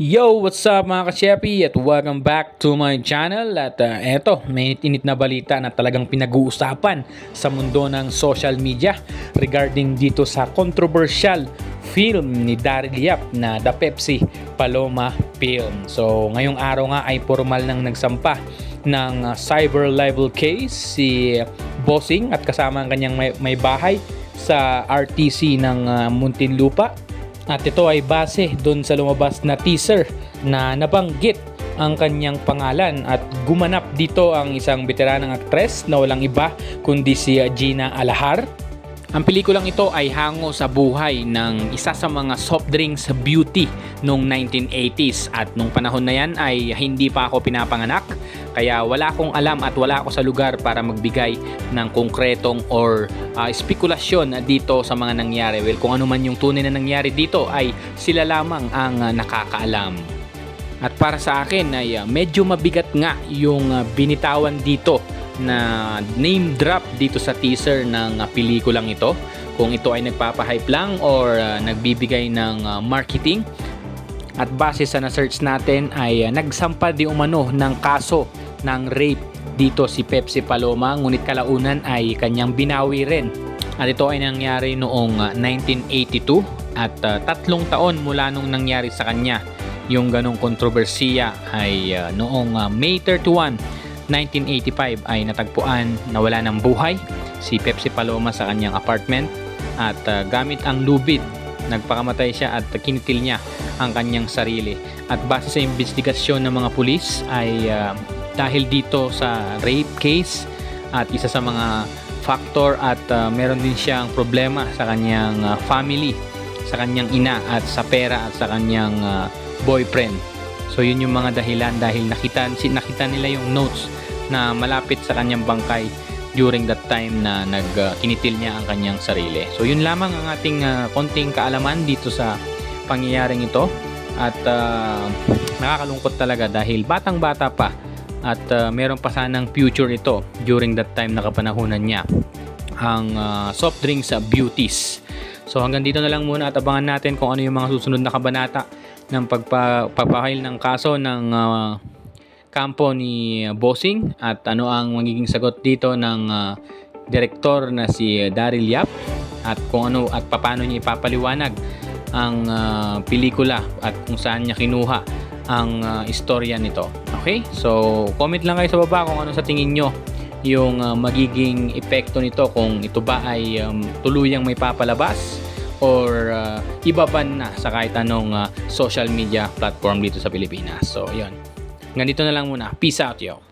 Yo, what's up mga ka-Sheppy at welcome back to my channel. At uh, eto, may init na balita na talagang pinag-uusapan sa mundo ng social media regarding dito sa controversial film ni Daryl Yap na The Pepsi Paloma Film. So ngayong araw nga ay formal nang nagsampa ng uh, cyber libel case si Bossing at kasama ang kanyang may, may bahay sa RTC ng uh, Muntinlupa at ito ay base doon sa lumabas na teaser na nabanggit ang kanyang pangalan at gumanap dito ang isang veteranang aktres na walang iba kundi si Gina Alahar. Ang pelikulang ito ay hango sa buhay ng isa sa mga soft drinks beauty noong 1980s at nung panahon na yan ay hindi pa ako pinapanganak kaya wala akong alam at wala ako sa lugar para magbigay ng konkretong or uh, spekulasyon dito sa mga nangyari. Well, kung ano man yung tunay na nangyari dito ay sila lamang ang nakakaalam. At para sa akin ay uh, medyo mabigat nga yung uh, binitawan dito na name drop dito sa teaser ng uh, pelikulang ito. Kung ito ay nagpapahype lang or uh, nagbibigay ng uh, marketing. At base sa na-search natin ay uh, nagsampa di umano ng kaso ng rape dito si Pepsi Paloma ngunit kalaunan ay kanyang binawi rin. At ito ay nangyari noong uh, 1982 at uh, tatlong taon mula nung nangyari sa kanya yung ganong kontrobersiya ay uh, noong uh, May 31 1985 ay natagpuan na wala ng buhay si Pepsi Paloma sa kanyang apartment at uh, gamit ang lubid nagpakamatay siya at kinitil niya ang kanyang sarili. At base sa investigasyon ng mga pulis ay uh, dahil dito sa rape case at isa sa mga factor at uh, meron din siyang problema sa kanyang uh, family sa kanyang ina at sa pera at sa kanyang uh, boyfriend So yun yung mga dahilan dahil nakita, nakita nila yung notes na malapit sa kanyang bangkay during that time na nagkinitil uh, niya ang kanyang sarili. So yun lamang ang ating uh, konting kaalaman dito sa pangyayaring ito at uh, nakakalungkot talaga dahil batang bata pa at uh, meron pa sanang future ito during that time na kapanahunan niya ang uh, soft drinks uh, beauties. So hanggang dito na lang muna at abangan natin kung ano yung mga susunod na kabanata ng pagpapahil ng kaso ng uh, kampo ni Bossing at ano ang magiging sagot dito ng uh, direktor na si Daryl Yap at kung ano at paano niya ipapaliwanag ang uh, pelikula at kung saan niya kinuha ang uh, istorya nito. Okay? So, comment lang kayo sa baba kung ano sa tingin nyo yung uh, magiging epekto nito kung ito ba ay um, tuluyang may papalabas or uh, ibaban na sa kahit anong uh, social media platform dito sa Pilipinas. So, yun. Ganito na lang muna. Peace out, yo.